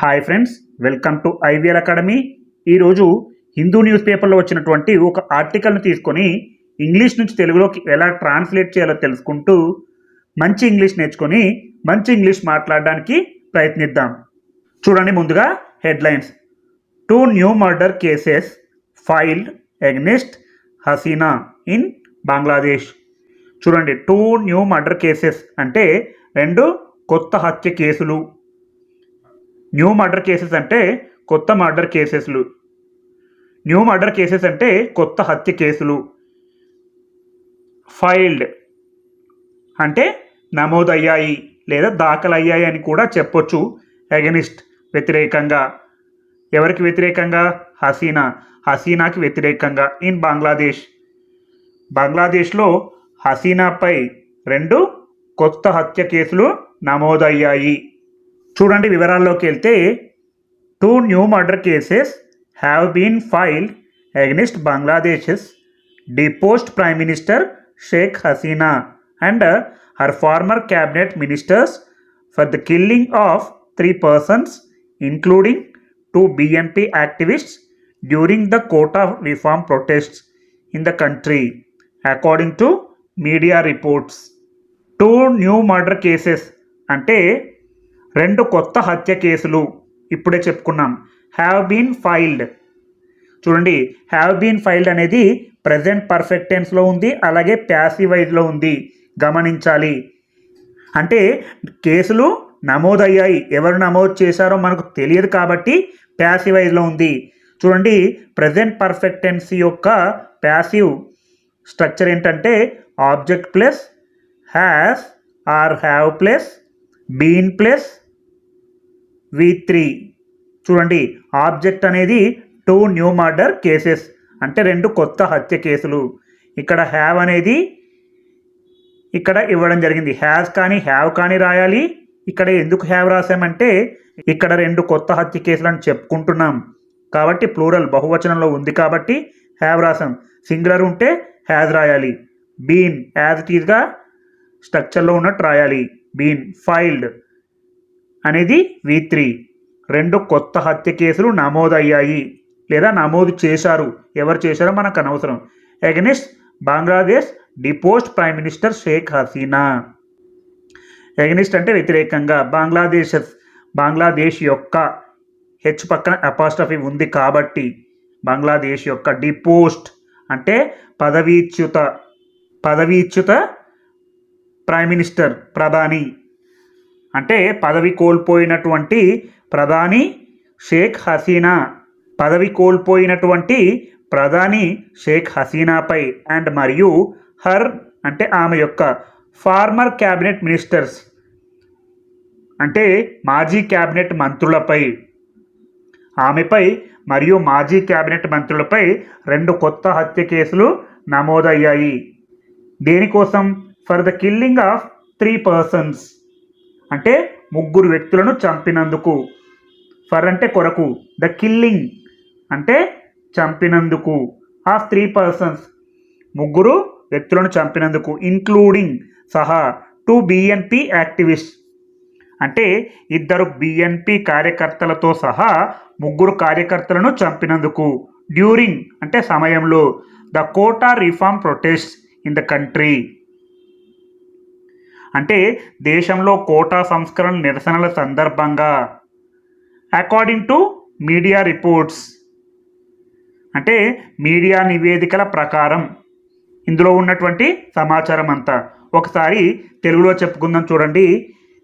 Hi friends welcome to IVL academy ఈరోజు Hindu news పేపర్లో వచ్చినటువంటి ఒక ఆర్టికల్ను తీసుకొని ఇంగ్లీష్ నుంచి తెలుగులోకి ఎలా ట్రాన్స్లేట్ చేయాలో తెలుసుకుంటూ మంచి ఇంగ్లీష్ నేర్చుకొని మంచి ఇంగ్లీష్ మాట్లాడడానికి ప్రయత్నిద్దాం. చూడండి ముందుగా headlines. Two new murder cases filed against Hasina in Bangladesh చూడండి టూ న్యూ మర్డర్ కేసెస్ అంటే రెండు కొత్త హత్య కేసులు. న్యూ మర్డర్ కేసెస్ అంటే కొత్త మర్డర్ కేసెస్లు. న్యూ మర్డర్ కేసెస్ అంటే కొత్త హత్య కేసులు. ఫైల్డ్ అంటే నమోదయ్యాయి లేదా దాఖలయ్యాయి అని కూడా చెప్పొచ్చు. ఎగనిస్ట్ వ్యతిరేకంగా. ఎవరికి వ్యతిరేకంగా? హసీనా. హసీనాకి వ్యతిరేకంగా. ఇన్ బంగ్లాదేశ్. బంగ్లాదేశ్లో హసీనాపై రెండు కొత్త హత్య కేసులు నమోదయ్యాయి. చూడండి వివరాల్లోకి వెళ్తే two new murder cases have been filed against Bangladesh's deposed prime minister Sheikh Hasina and her former cabinet ministers for the killing of three persons including two BNP activists during the quota reform protests in the country according to media reports two new murder cases అంటే రెండు కొత్త హత్య కేసులు ఇప్పుడే చెప్పుకున్నాం. Have been filed చూడండి have been filed అనేది present perfect టెన్స్లో ఉంది అలాగే ప్యాసివైజ్లో ఉంది. గమనించాలి. అంటే కేసులు నమోదయ్యాయి. ఎవరు నమోదు చేశారో మనకు తెలియదు కాబట్టి ప్యాసివైజ్లో ఉంది. చూడండి ప్రజెంట్ పర్ఫెక్ట్ టెన్స్ యొక్క ప్యాసివ్ స్ట్రక్చర్ ఏంటంటే object plus has or have plus been plus V three చూడండి ఆబ్జెక్ట్ అనేది టూ న్యూ మర్డర్ కేసెస్ అంటే రెండు కొత్త హత్య కేసులు. ఇక్కడ హ్యావ్ అనేది ఇక్కడ ఇవ్వడం జరిగింది. హ్యాస్ కానీ హ్యావ్ కానీ రాయాలి. ఇక్కడ ఎందుకు హ్యావ్ రాసామంటే ఇక్కడ రెండు కొత్త హత్య కేసులను చెప్పుకుంటున్నాం. కాబట్టి ప్లూరల్ బహువచనంలో ఉంది కాబట్టి హ్యావ్ రాసాం. సింగులర్ ఉంటే హ్యాజ్ రాయాలి. బీన్ యాజ్ ఇట్ ఈజ్గా స్ట్రక్చర్లో ఉన్నట్టు రాయాలి. బీన్ ఫైల్డ్ అనేది వి త్రీ రెండు కొత్త హత్య కేసులు నమోదయ్యాయి. లేదా నమోదు చేశారు. ఎవరు చేశారో మనకు అనవసరం. Against Bangladesh deposed prime minister Sheikh Hasina against అంటే వ్యతిరేకంగా. బంగ్లాదేశ్ బంగ్లాదేశ్ యొక్క హెచ్ పక్కన అపాస్ట్రఫీ ఉంది కాబట్టి బంగ్లాదేశ్ యొక్క డిపోస్ట్ అంటే పదవీచ్యుత పదవీచ్యుత ప్రైమ్ మినిస్టర్ ప్రధాని అంటే పదవి కోల్పోయినటువంటి ప్రధాని షేక్ హసీనా. పదవి కోల్పోయినటువంటి ప్రధాని షేక్ హసీనాపై అండ్ మరియు హర్ అంటే ఆమె యొక్క ఫార్మర్ క్యాబినెట్ మినిస్టర్స్ అంటే మాజీ క్యాబినెట్ మంత్రులపై ఆమెపై మరియు మాజీ క్యాబినెట్ మంత్రులపై రెండు కొత్త హత్య కేసులు నమోదయ్యాయి. దేనికోసం? For the killing of three persons అంటే ముగ్గురు వ్యక్తులను చంపినందుకు. ఫర్ అంటే కొరకు ద కిల్లింగ్ అంటే చంపినందుకు. ఆఫ్ త్రీ పర్సన్స్ ముగ్గురు వ్యక్తులను చంపినందుకు ఇన్క్లూడింగ్ సహా టూ బిఎన్పి యాక్టివిస్ట్ అంటే ఇద్దరు బిఎన్పి కార్యకర్తలతో సహా ముగ్గురు కార్యకర్తలను చంపినందుకు. డ్యూరింగ్ అంటే సమయంలో the quota reform protest in the country. అంటే దేశంలో కోటా సంస్కరణ నిరసనల సందర్భంగా అకార్డింగ్ టు మీడియా రిపోర్ట్స్ అంటే మీడియా నివేదికల ప్రకారం. ఇందులో ఉన్నటువంటి సమాచారం అంతా ఒకసారి తెలుగులో చెప్పుకుందాం చూడండి.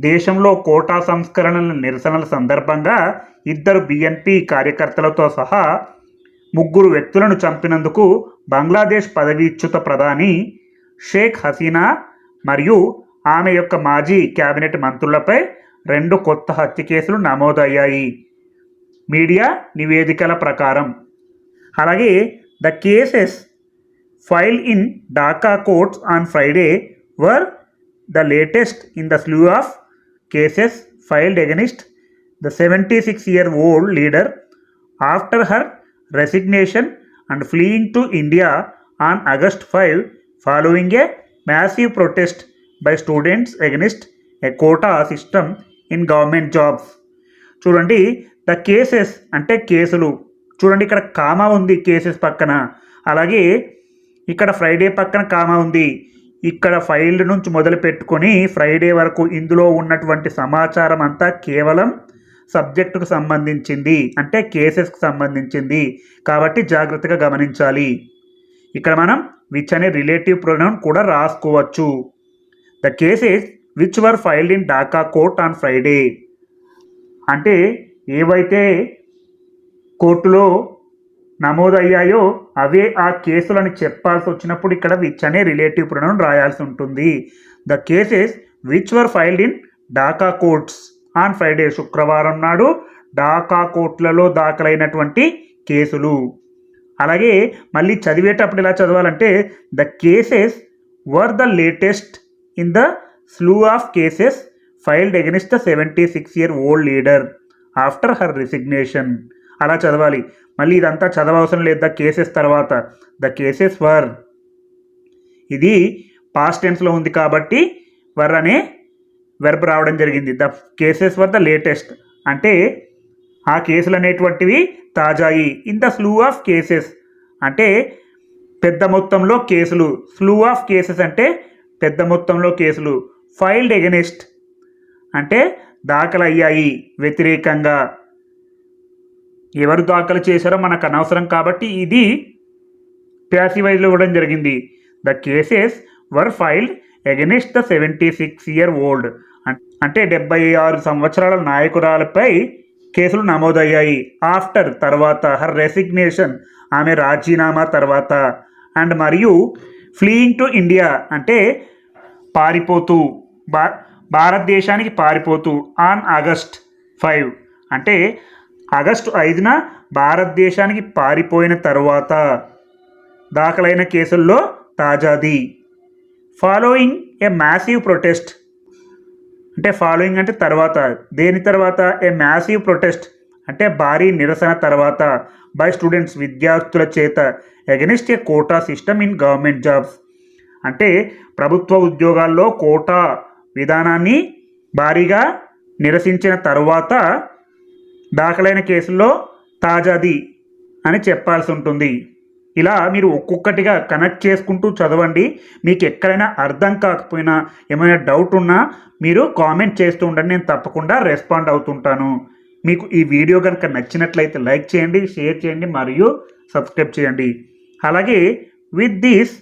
దేశంలో కోటా సంస్కరణల నిరసనల సందర్భంగా ఇద్దరు బిఎన్పి కార్యకర్తలతో సహా ముగ్గురు వ్యక్తులను చంపినందుకు బంగ్లాదేశ్ పదవీచ్యుత ప్రధాని షేక్ హసీనా మరియు ఆమె యొక్క మాజీ కేబినెట్ మంత్రులపై రెండు కొత్త హత్య కేసులు నమోదయ్యాయి. మీడియా నివేదికల ప్రకారం. అలాగే the cases file in Dhaka courts on Friday were the latest in the slew of cases filed against the seventy six year old leader after her resignation and fleeing to India on August five following a massive protest by students against a quota system in government jobs చూడండి the cases అంటే కేసులు. చూడండి ఇక్కడ comma ఉంది cases పక్కన. అలాగే ఇక్కడ Friday పక్కన కామా ఉంది. ఇక్కడ ఫైల్ నుంచి మొదలు పెట్టుకొని ఫ్రైడే వరకు ఇందులో ఉన్నటువంటి సమాచారం అంతా కేవలం సబ్జెక్టుకు సంబంధించింది. అంటే కేసెస్కి సంబంధించింది. కాబట్టి జాగ్రత్తగా గమనించాలి. ఇక్కడ మనం విచ్ అనే రిలేటివ్ ప్రొనౌన్ కూడా రాసుకోవచ్చు. The cases which were filed in Dhaka court on Friday అంటే ఏవైతే కోర్టులో నమోదయ్యాయో అవే ఆ కేసులని చెప్పాల్సి వచ్చినప్పుడు ఇక్కడ విచ్ అనే రిలేటివ్ ప్రొనౌన్ రాయాల్సి ఉంటుంది. The cases which were filed in Dhaka courts on Friday శుక్రవారం నాడు ఢాకా కోర్టులలో దాఖలైనటువంటి కేసులు. అలాగే మళ్ళీ చదివేటప్పుడు ఎలా చదవాలంటే the cases were the latest in the slew of cases filed against the seventy six year old leader after her resignation అలా చదవాలి. మళ్ళీ ఇదంతా చదవవసరం లేదు. ద కేసెస్ తర్వాత. The cases were. ఇది పాస్ట్ టెన్స్లో ఉంది కాబట్టి వర్ అనే వెర్బ్ రావడం జరిగింది. The cases were the latest. అంటే ఆ కేసులు అనేటువంటివి తాజాయి. In the slew of cases. అంటే పెద్ద మొత్తంలో కేసులు. స్లూ ఆఫ్ కేసెస్ అంటే పెద్ద మొత్తంలో కేసులు ఫైల్డ్ ఎగనెస్ట్ అంటే దాఖలయ్యాయి వ్యతిరేకంగా. ఎవరు దాఖలు చేశారో మనకు అనవసరం కాబట్టి ఇది ప్యాసివైజ్లో ఇవ్వడం జరిగింది. The cases were filed against the seventy six year old అంటే డెబ్బై ఆరు సంవత్సరాల నాయకురాలపై కేసులు నమోదయ్యాయి. ఆఫ్టర్ తర్వాత హర్ రెసిగ్నేషన్ ఆమె రాజీనామా తర్వాత. అండ్ మరియు ఫ్లీయింగ్ టు ఇండియా అంటే పారిపోతూ భా భారతదేశానికి పారిపోతూ ఆన్ ఆగస్ట్ ఫైవ్. అంటే ఆగస్టు ఐదున భారతదేశానికి పారిపోయిన తర్వాత దాఖలైన కేసుల్లో తాజాది. Following a massive protest. అంటే ఫాలోయింగ్ అంటే తర్వాత దేని తర్వాత? A massive protest. అంటే భారీ నిరసన తర్వాత బై స్టూడెంట్స్ విద్యార్థుల చేత against a quota system in government jobs అంటే ప్రభుత్వ ఉద్యోగాల్లో కోటా విధానాన్ని భారీగా నిరసించిన తర్వాత దాఖలైన కేసుల్లో తాజాది అని చెప్పాల్సి ఉంటుంది. ఇలా మీరు ఒక్కొక్కటిగా కనెక్ట్ చేసుకుంటూ చదవండి. మీకు ఎక్కడైనా అర్థం కాకపోయినా ఏమైనా డౌట్ ఉన్నా మీరు కామెంట్ చేస్తూ ఉండండి. నేను తప్పకుండా రెస్పాండ్ అవుతుంటాను. మీకు ఈ వీడియో కనుక నచ్చినట్లయితే లైక్ చేయండి షేర్ చేయండి మరియు సబ్స్క్రైబ్ చేయండి. అలాగే with this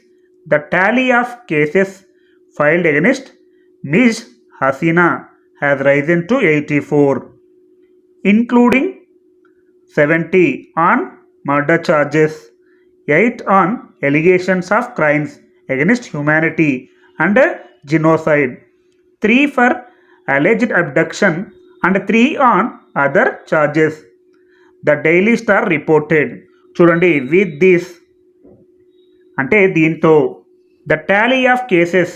the tally of cases filed against miss Hasina has risen to eighty four including seventy on murder charges eight on allegations of crimes against humanity and genocide three for alleged abduction and three on other charges the Daily Star reported చూడండి with this అంటే దీంతో the tally of cases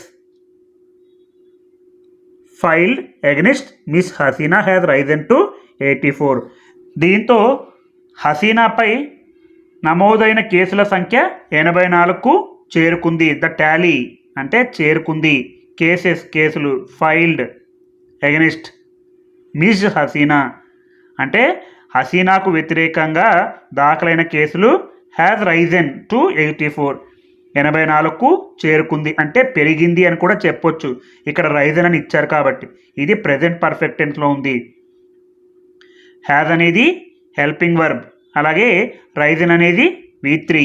filed against miss Hasina has risen to eighty four దీంతో హసీనాపై నమోదైన కేసుల సంఖ్య ఎనభై నాలుగుకు చేరుకుంది. ద టాలీ అంటే చేరుకుంది. కేసెస్ కేసులు ఫైల్డ్ అగెనిస్ట్ మిస్ హసీనా అంటే హసీనాకు వ్యతిరేకంగా దాఖలైన కేసులు has risen to eighty four ఎనభై నాలుగుకు చేరుకుంది అంటే పెరిగింది అని కూడా చెప్పొచ్చు. ఇక్కడ రైజన్ అని ఇచ్చారు కాబట్టి. ఇది ప్రజెంట్ పర్ఫెక్ట్ టెన్స్లో ఉంది. హ్యాజ్ అనేది హెల్పింగ్ వర్బ్ అలాగే రైజన్ అనేది V three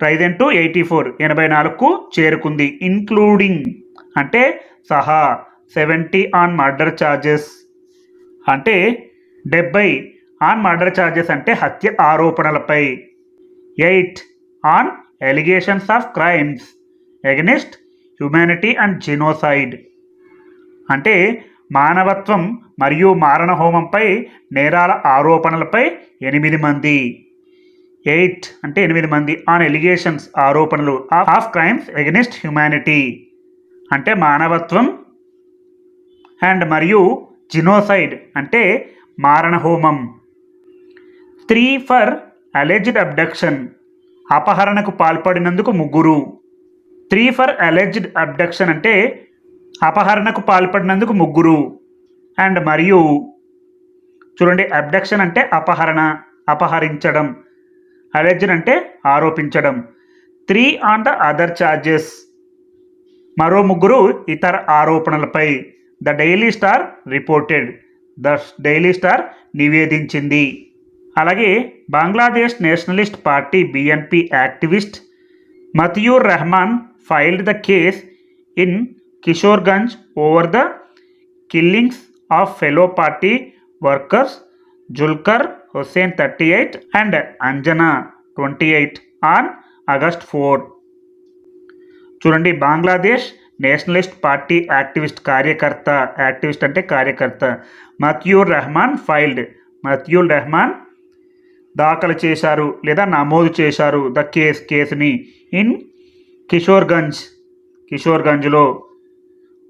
risen to eighty four ఎనభై నాలుగుకు చేరుకుంది. ఇన్క్లూడింగ్ అంటే సహా. సెవెంటీ ఆన్ మర్డర్ ఛార్జెస్ అంటే డెబ్బై ఆన్ మర్డర్ ఛార్జెస్ అంటే హత్య ఆరోపణలపై. Eight on allegations of crimes against humanity and genocide అంటే మానవత్వం మరియు మారణ హోమంపై నేరాల ఆరోపణలపై ఎనిమిది మంది. ఎయిట్ అంటే ఎనిమిది మంది ఆన్ ఎలిగేషన్స్ ఆరోపణలు ఆఫ్ క్రైమ్స్ ఎగనెస్ట్ హ్యుమానిటీ అంటే మానవత్వం అండ్ మరియు జినోసైడ్ అంటే మారణహోమం. త్రీ ఫర్ అలెజ్డ్ అబ్డక్షన్ అపహరణకు పాల్పడినందుకు ముగ్గురు. త్రీ ఫర్ అలెజ్డ్ అబ్డక్షన్ అంటే అపహరణకు పాల్పడినందుకు ముగ్గురు. అండ్ మరియు చూడండి అబ్డక్షన్ అంటే అపహరణ అపహరించడం. అలెజ్డ్ అంటే ఆరోపించడం. Three on the other charges మరో ముగ్గురు ఇతర ఆరోపణలపై. The Daily Star reported. The Daily Star నివేదించింది. అలాగే Bangladesh Nationalist Party BNP activist Matiur Rahman filed the case in Kishoreganj over the killings of fellow party workers Zulkar Hussain thirty eight and Anjana twenty eight on August four. చూడండి Bangladesh Nationalist Party activist కార్యకర్త activist అంటే కార్యకర్త. Matiur Rahman filed. Matiur Rahman దాఖలు చేశారు లేదా నమోదు చేశారు the case కేసుని in Kishoreganj. కిషోర్గంజ్లో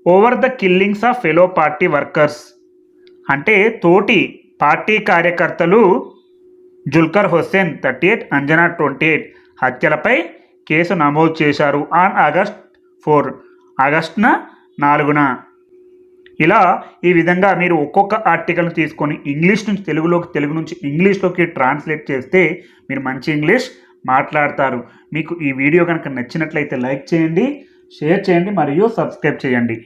over the killings of fellow party workers. అంటే తోటి పార్టీ కార్యకర్తలు Zulkar Hussain thirty eight Anjana twenty eight హత్యలపై కేసు నమోదు చేశారు ఆన్ ఆగస్ట్ ఫోర్. ఆగస్టున నాలుగున. ఇలా ఈ విధంగా మీరు ఒక్కొక్క ఆర్టికల్ని తీసుకొని ఇంగ్లీష్ నుంచి తెలుగులోకి తెలుగు నుంచి ఇంగ్లీష్లోకి ట్రాన్స్లేట్ చేస్తే మీరు మంచి ఇంగ్లీష్ మాట్లాడతారు. మీకు ఈ వీడియో కనుక నచ్చినట్లయితే లైక్ చేయండి షేర్ చేయండి మరియు సబ్స్క్రైబ్ చేయండి.